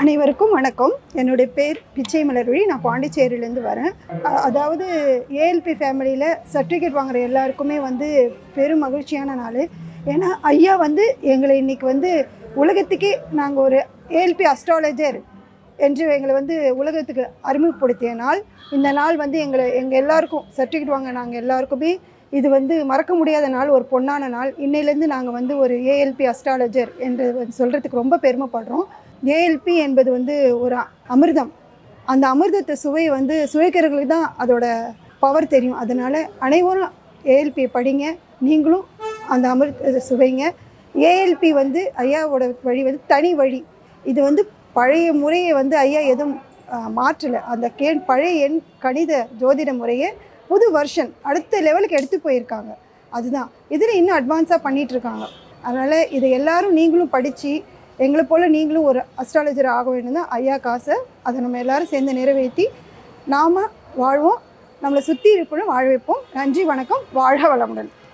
அனைவருக்கும் வணக்கம். என்னுடைய பேர் பிச்சை மலர்வழி. நான் பாண்டிச்சேரியிலேருந்து வரேன். அதாவது ஏஎல்பி ஃபேமிலியில் சர்டிஃபிகேட் வாங்குகிற எல்லாருக்குமே வந்து பெரும் மகிழ்ச்சியான நாள். ஏன்னா ஐயா வந்து எங்களை இன்றைக்கி வந்து உலகத்துக்கே நாங்கள் ஒரு ஏஎல்பி அஸ்ட்ராலஜர் என்று எங்களை வந்து உலகத்துக்கு அறிமுகப்படுத்திய நாள் இந்த நாள் வந்து எங்களை எங்கள் எல்லாருக்கும் சர்டிஃபிகேட் வாங்க நாங்கள் எல்லாருக்குமே இது வந்து மறக்க முடியாத நாள் ஒரு பொன்னான நாள். இன்னையிலேருந்து நாங்கள் வந்து ஒரு ஏஎல்பி அஸ்ட்ராலஜர் என்று சொல்கிறதுக்கு ரொம்ப பெருமைப்படுறோம். ஏஎல்பி என்பது வந்து ஒரு அமிர்தம். அந்த அமிர்தத்தை சுவை வந்து சுவைக்கிறவர்களுக்கு தான் அதோட பவர் தெரியும். அதனால் அனைவரும் ஏஎல்பி படிங்க. நீங்களும் அந்த அமிர்தத்தை சுவைங்க. ஏஎல்பி வந்து ஐயாவோட வழி வந்து தனி வழி. இது வந்து பழைய முறையை வந்து ஐயா எதுவும் மாற்றலை. அந்த கே பழைய எண் கணித ஜோதிட முறையை புது வருஷன் அடுத்த லெவலுக்கு எடுத்து போயிருக்காங்க. அதுதான். இதில் இன்னும் அட்வான்ஸாக பண்ணிகிட்ருக்காங்க இருக்காங்க அதனால் இதை எல்லாரும் நீங்களும் படித்து எங்களை போல் நீங்களும் ஒரு அஸ்ட்ராலஜர் ஆக வேண்டும் தான் ஐயா காசை. அதை நம்ம எல்லாரும் சேர்ந்து நிறைவேற்றி நாம் வாழ்வோம். நம்மளை சுற்றி இருப்போம் வாழ வைப்போம். நன்றி வணக்கம். வாழ வளமுடன்.